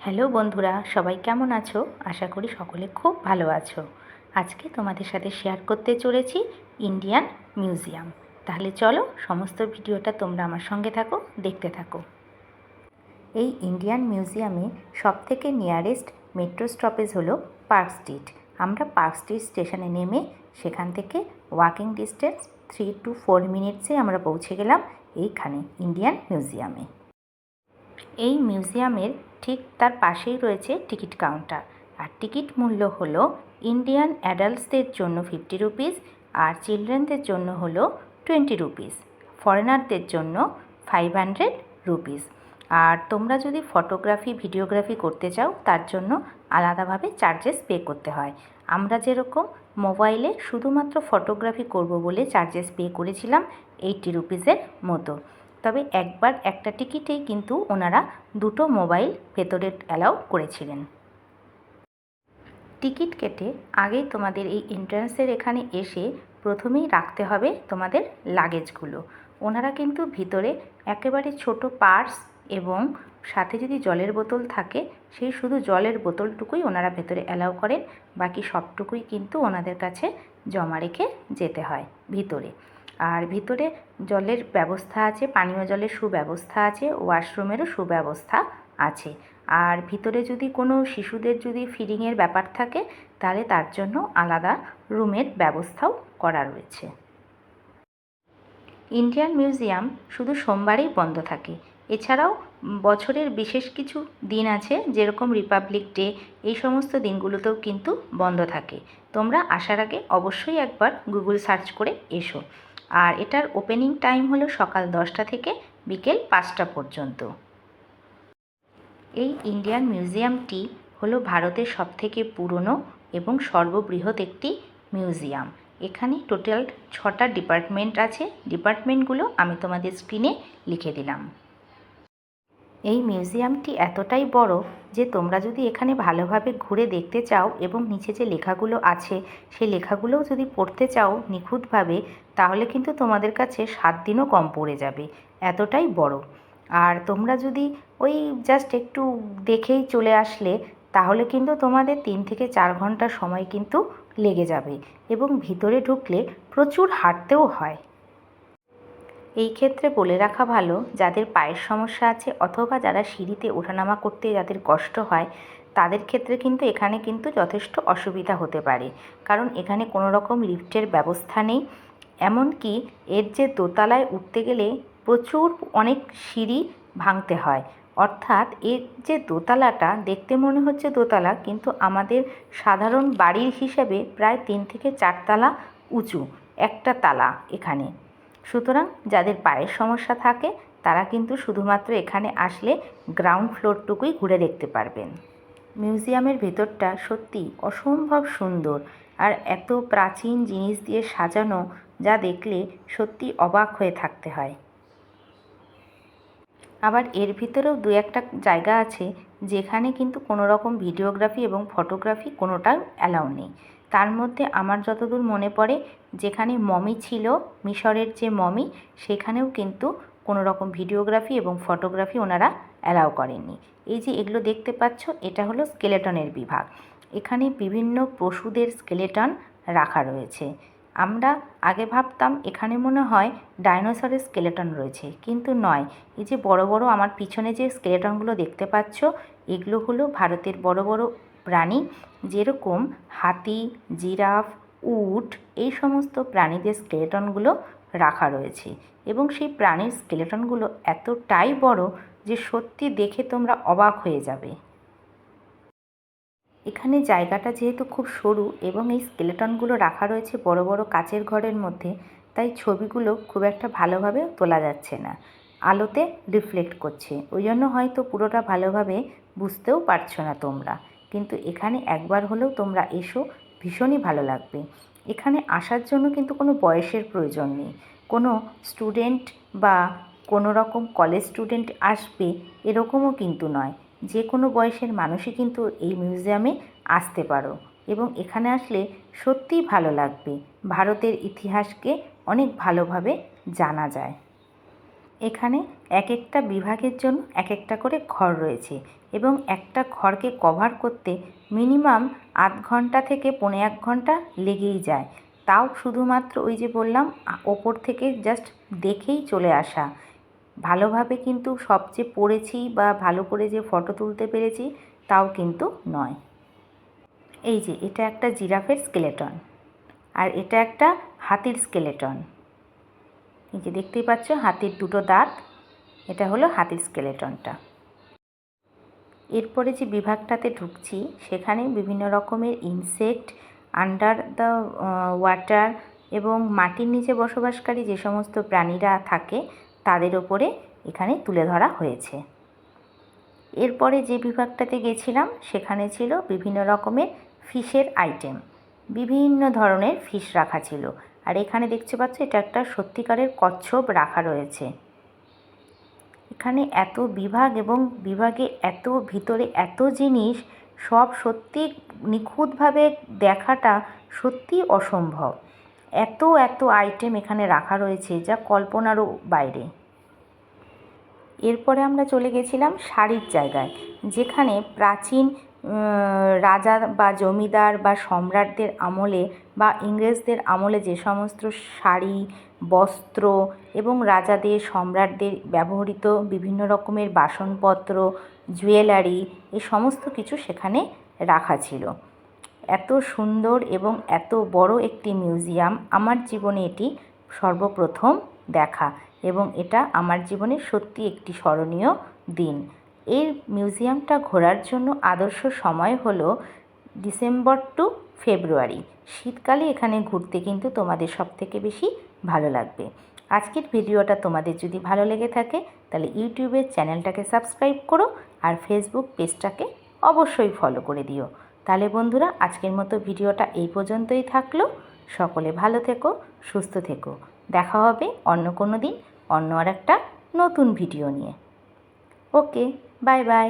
Hello বন্ধুরা, সবাই কেমন আছো? আশা করি সকলে খুব ভালো আছো। আজকে তোমাদের সাথে শেয়ার করতে চলেছি ইন্ডিয়ান মিউজিয়াম তাহলে চলো সমস্ত ভিডিওটা তোমরা আমার সঙ্গে থাকো, দেখতে থাকো। এই ইন্ডিয়ান মিউজিয়ামে সবথেকে নিয়ারেস্ট মেট্রো স্টপেজ হলো পার্ক স্ট্রিট আমরা পার্ক স্ট্রিট স্টেশনে নেমে সেখান থেকে walking distance three two four মিনিটসে আমরা পৌঁছে গেলাম এইখানে ইন্ডিয়ান মিউজিয়ামে এই মিউজিয়ামের ঠিক তার পাশেই রয়েছে টিকিট কাউন্টার। আর টিকিট মূল্য হলো ইন্ডিয়ান অ্যাডাল্টসদের জন্য ফিফটি রুপিস আর চিলড্রেনদের জন্য হলো টোয়েন্টি রুপিস। ফরেনারদের জন্য ফাইভ হান্ড্রেড রুপিস। আর তোমরা যদি ফটোগ্রাফি, ভিডিওগ্রাফি করতে চাও, তার জন্য আলাদাভাবে চার্জেস পে করতে হয়। আমরা যেরকম মোবাইলে শুধুমাত্র ফটোগ্রাফি করব বলে চার্জেস পে করেছিলাম, এইটটি রুপিসের মতো। তবে একবার একটা টিকিটেই কিন্তু ওনারা দুটো মোবাইল ভেতরে অ্যালাউ করেছিলেন। টিকিট কেটে আগেই তোমাদের এই এন্ট্রান্সের এখানে এসে প্রথমেই রাখতে হবে তোমাদের লাগেজগুলো। ওনারা কিন্তু ভিতরে একেবারে ছোট পার্স এবং সাথে যদি জলের বোতল থাকে, সেই শুধু জলের বোতলটুকুই ওনারা ভেতরে অ্যালাউ করেন, বাকি সবটুকুই কিন্তু ওনাদের কাছে জমা রেখে যেতে হয় ভিতরে। আর ভিতরে জলের ব্যবস্থা আছে, পানীয় জলের সুব্যবস্থা আছে, ওয়াশরুমেরও সুব্যবস্থা আছে। আর ভিতরে যদি কোনো শিশুদের যদি ফিডিংয়ের ব্যাপার থাকে, তাহলে তার জন্য আলাদা রুমের ব্যবস্থাও করা রয়েছে। ইন্ডিয়ান মিউজিয়াম শুধু সোমবারেই বন্ধ থাকে। এছাড়াও বছরের বিশেষ কিছু দিন আছে, যেরকম রিপাবলিক ডে, এই সমস্ত দিনগুলোতেও কিন্তু বন্ধ থাকে। তোমরা আসার আগে অবশ্যই একবার গুগল সার্চ করে এসো। আর এটার ওপেনিং টাইম হলো সকাল দশটা থেকে বিকেল পাঁচটা পর্যন্ত। এই ইন্ডিয়ান মিউজিয়ামটি হলো ভারতের সবথেকে পুরনো এবং সর্ববৃহৎ একটি মিউজিয়াম এখানে টোটাল ছটা ডিপার্টমেন্ট আছে। ডিপার্টমেন্টগুলো আমি তোমাদের স্ক্রিনে লিখে দিলাম। এই মিউজিয়ামটি এতটাই বড় যে তোমরা যদি এখানে ভালোভাবে ঘুরে দেখতে চাও এবং নিচে যে লেখাগুলো আছে সেই লেখাগুলোও যদি পড়তে চাও নিখুঁতভাবে, তাহলে কিন্তু তোমাদের কাছে সাত দিনও কম পড়ে যাবে। এতটাই বড়। আর তোমরা যদি ওই জাস্ট একটু দেখেই চলে আসলে, তাহলে কিন্তু তোমাদের তিন থেকে চার ঘণ্টা সময় কিন্তু লেগে যাবে এবং ভিতরে ঢুকলে প্রচুর হাঁটতেও হয়। এই ক্ষেত্রে বলে রাখা ভালো, যাদের পায়ের সমস্যা আছে অথবা যারা সিঁড়িতে ওঠানামা করতে যাদের কষ্ট হয়, তাদের ক্ষেত্রে কিন্তু এখানে কিন্তু যথেষ্ট অসুবিধা হতে পারে। কারণ এখানে কোনো রকম লিফটের ব্যবস্থা নেই। এমনকি এর যে দোতলায় উঠতে গেলে প্রচুর অনেক সিঁড়ি ভাঙতে হয়। অর্থাৎ এর যে দোতলাটা, দেখতে মনে হচ্ছে দোতলা, কিন্তু আমাদের সাধারণ বাড়ির হিসেবে প্রায় তিন থেকে চারতলা উঁচু, একটা তালা এখানে। সুতরাং যাদের পায়ের সমস্যা থাকে, তারা কিন্তু শুধুমাত্র এখানে আসলে গ্রাউন্ড ফ্লোরটুকুই ঘুরে দেখতে পারবেন। মিউজিয়ামের ভেতরটা সত্যি অসম্ভব সুন্দর আর এত প্রাচীন জিনিস দিয়ে সাজানো যা দেখলে সত্যি অবাক হয়ে থাকতে হয়। আবার এর ভিতরেও দু একটা জায়গা আছে যেখানে কিন্তু কোনো রকম ভিডিওগ্রাফি এবং ফটোগ্রাফি কোনোটাই অ্যালাউ নেই। তার মধ্যে আমার যতদূর মনে পড়ে, যেখানে মমি ছিল, মিশরের যে মমি, সেখানেও কিন্তু কোনো রকম ভিডিওগ্রাফি এবং ফটোগ্রাফি ওনারা অ্যালাউ করেননি। এই যে এগুলো দেখতে পাচ্ছ, এটা হলো স্কেলেটনের বিভাগ। এখানে বিভিন্ন পশুদের স্কেলেটন রাখা রয়েছে। আমরা আগে ভাবতাম এখানে মনে হয় ডাইনোসরের স্কেলেটন রয়েছে, কিন্তু নয়। এই যে বড় বড় আমার পিছনে যে স্কেলেটনগুলো দেখতে পাচ্ছ, এগুলো হলো ভারতের বড় বড় প্রাণী যেরকম হাতি, জিরাফ, উট এই সমস্ত প্রাণীদের স্কেলেটনগুলো রাখা রয়েছে এবং সেই প্রাণীর স্কেলেটনগুলো এতটাই বড় যে সত্যি দেখে তোমরা অবাক হয়ে যাবে। এখানে জায়গাটা যেহেতু খুব সরু এবং এই স্কেলেটনগুলো রাখা রয়েছে বড় বড় কাচের ঘরের মধ্যে, তাই ছবিগুলো খুব একটা ভালোভাবে তোলা যাচ্ছে না। আলোতে রিফ্লেক্ট করছে। ওই জন্য হয়তো পুরোটা ভালোভাবে বুঝতেও পারছ না তোমরা। কিন্তু এখানে একবার হলেও তোমরা এসো, ভীষণই ভালো লাগবে। এখানে আসার জন্য কিন্তু কোনো বয়সের প্রয়োজন নেই। কোনো স্টুডেন্ট বা কোনো রকম কলেজ স্টুডেন্ট আসবে এরকমও কিন্তু নয়। যে কোনো বয়সের মানুষই কিন্তু এই মিউজিয়ামে আসতে পারো এবং এখানে আসলে সত্যিই ভালো লাগবে। ভারতের ইতিহাসকে অনেক ভালোভাবে জানা যায়। এখানে এক একটা বিভাগের জন্য এক একটা করে ঘর রয়েছে এবং একটা ঘরকে কভার করতে মিনিমাম আধ ঘণ্টা থেকে পৌনে এক ঘণ্টা লেগেই যায়। তাও শুধুমাত্র ওই যে বললাম ওপর থেকে জাস্ট দেখেই চলে আসা। ভালোভাবে কিন্তু সবচেয়ে পড়েছি বা ভালো করে যে ফটো তুলতে পেরেছি তাও কিন্তু নয়। এই যে, এটা একটা জিরাফের স্কেলেটন আর এটা একটা হাতির স্কেলেটন এই যে দেখতেই পাচ্ছ, হাতির দুটো দাঁত। এটা হলো হাতির স্কেলেটনটা। এরপরে যে বিভাগটাতে ঢুকছি, সেখানে বিভিন্ন রকমের ইনসেক্ট আন্ডার দ্য ওয়াটার এবং মাটির নিচে বসবাসকারী যে সমস্ত প্রাণীরা থাকে, তাদের ওপরে এখানে তুলে ধরা হয়েছে। এরপরে যে বিভাগটাতে গেছিলাম, সেখানে ছিল বিভিন্ন রকমের ফিশের আইটেম বিভিন্ন ধরনের ফিশ রাখা ছিল। আর এখানে দেখতে পাচ্ছ এটা একটা সত্যিকারের কচ্ছপ রাখা রয়েছে। এখানে এত বিভাগ এবং বিভাগে এত ভিতরে এত জিনিস, সব সত্যি নিখুঁতভাবে দেখাটা সত্যি অসম্ভব। এত এত আইটেম এখানে রাখা রয়েছে যা কল্পনারও বাইরে। এরপরে আমরা চলে গেছিলাম শাড়ির জায়গায়, যেখানে প্রাচীন রাজা বা জমিদার বা সম্রাটদের আমলে বা ইংরেজদের আমলে যে সমস্ত শাড়ি, বস্ত্র এবং রাজাদের সম্রাটদের ব্যবহৃত বিভিন্ন রকমের বাসনপত্র, জুয়েলারি এই সমস্ত কিছু সেখানে রাখা ছিল। এত সুন্দর এবং এত বড় একটি মিউজিয়াম আমার জীবনে এটি সর্বপ্রথম দেখা এবং এটা আমার জীবনে সত্যি একটি স্মরণীয় দিন। এই মিউজিয়ামটা ঘোরার জন্য আদর্শ সময় হলো ডিসেম্বর টু ফেব্রুয়ারি। শীতকালে এখানে ঘুরতে কিন্তু তোমাদের সব থেকে বেশি ভালো লাগবে। আজকের ভিডিওটা তোমাদের যদি ভালো লেগে থাকে, তাহলে ইউটিউবের চ্যানেলটাকে সাবস্ক্রাইব করো আর ফেসবুক পেজটাকে অবশ্যই ফলো করে দিও। তাহলে বন্ধুরা, আজকের মতো ভিডিওটা এই পর্যন্তই থাকল। সকলে ভালো থেকো, সুস্থ থেকো। দেখা হবে অন্য কোনো দিন, অন্য আর একটা নতুন ভিডিও নিয়ে। ওকে। Bye bye